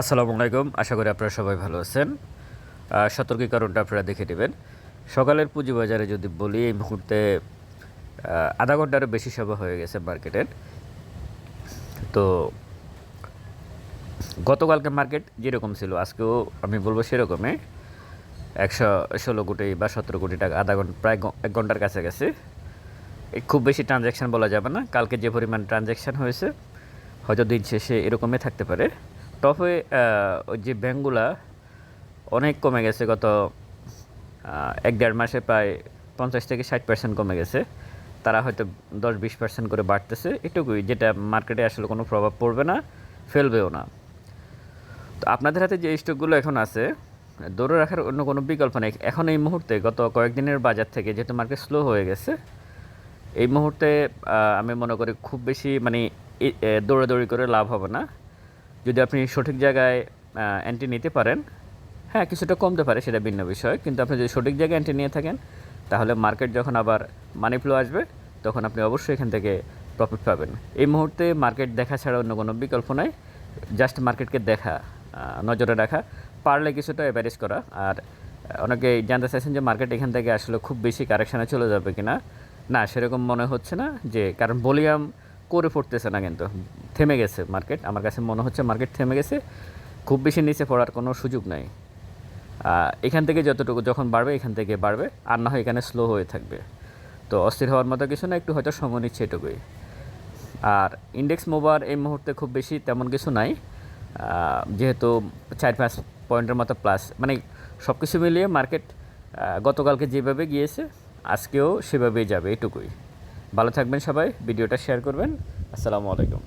আসসালামু আলাইকুম। আশা করি আপনারা সবাই ভালো আছেন। সতর্কীকরণটা আপনারা দেখে নেবেন। সকালের পুঁজিবাজারে যদি বলি, এই মুহূর্তে আধা ঘন্টারও বেশি সভা হয়ে গেছে মার্কেটের তো গতকালকে মার্কেট যেরকম ছিল, আজকেও আমি বলব সেরকমই। একশো ষোলো কোটি বা সতেরো কোটি টাকা, আধা ঘণ্টা, প্রায় এক ঘণ্টার কাছাকাছি। এই খুব বেশি ট্রানজ্যাকশন বলা যাবে না। কালকে যে পরিমাণ ট্রানজ্যাকশন হয়েছে, হয়তো দিন শেষে এরকমই থাকতে পারে। ওই যে ব্যাঙ্কগুলা অনেক কমে গেছে গত এক দেড় মাসে প্রায় পঞ্চাশ থেকে ষাট পার্সেন্ট কমে গেছে। তারা হয়তো দশ বিশ পার্সেন্ট করে বাড়তেছে, এটুকুই। যেটা মার্কেটে আসলে কোনো প্রভাব পড়বে না, ফেলবেও না। তো আপনাদের হাতে যে স্টকগুলো এখন আছে দৌড়ে রাখার অন্য কোনো বিকল্প নেই। এখন এই মুহূর্তে, গত কয়েকদিনের বাজার থেকে যেহেতু মার্কেট স্লো হয়ে গেছে, এই মুহূর্তে আমি মনে করি খুব বেশি মানে দৌড়াদৌড়ি করে লাভ হবে না। যদি আপনি সঠিক জায়গায় অ্যান্টি নিতে পারেন হ্যাঁ কিছুটা কমতে পারে, সেটা ভিন্ন বিষয়। কিন্তু আপনি যদি সঠিক জায়গায় অ্যান্টি নিয়ে থাকেন, তাহলে মার্কেট যখন আবার মানি ফ্লো আসবে, তখন আপনি অবশ্যই এখান থেকে প্রফিট পাবেন। এই মুহূর্তে মার্কেট দেখা ছাড়া অন্য কোনো বিকল্প নাই। জাস্ট মার্কেটকে দেখা নজরে রাখা, পারলে কিছুটা অ্যাভারেজ করা। আর অনেকে জানতে চাইছেন যে মার্কেট এখান থেকে আসলে খুব বেশি কারেকশানে চলে যাবে কিনা। না, সেরকম মনে হচ্ছে না যে, কারণ ভলিউম করে পড়তেছে না কিন্তু। থেমে গেছে মার্কেট আমার কাছে মনে হচ্ছে মার্কেট থেমে গেছে। খুব বেশি নিচে পড়ার কোনো সুযোগ নাই। এখান থেকে যতটুকু যখন বাড়বে, এখান থেকে বাড়বে। আর না হয় এখানে স্লো হয়ে থাকবে। তো অস্থির হওয়ার মতো কিছু না, একটু হয়তো সময় নিচ্ছে এটুকুই। আর ইন্ডেক্স মোবার এই মুহূর্তে খুব বেশি তেমন কিছু নাই। যেহেতু চার পাঁচ পয়েন্টের মতো প্লাস মানে সব কিছু মিলিয়ে মার্কেট গতকালকে যেভাবে গিয়েছে, আজকেও সেভাবেই যাবে এটুকুই। ভালো থাকবেন সবাই, ভিডিওটা শেয়ার করবেন। আসসালামু আলাইকুম।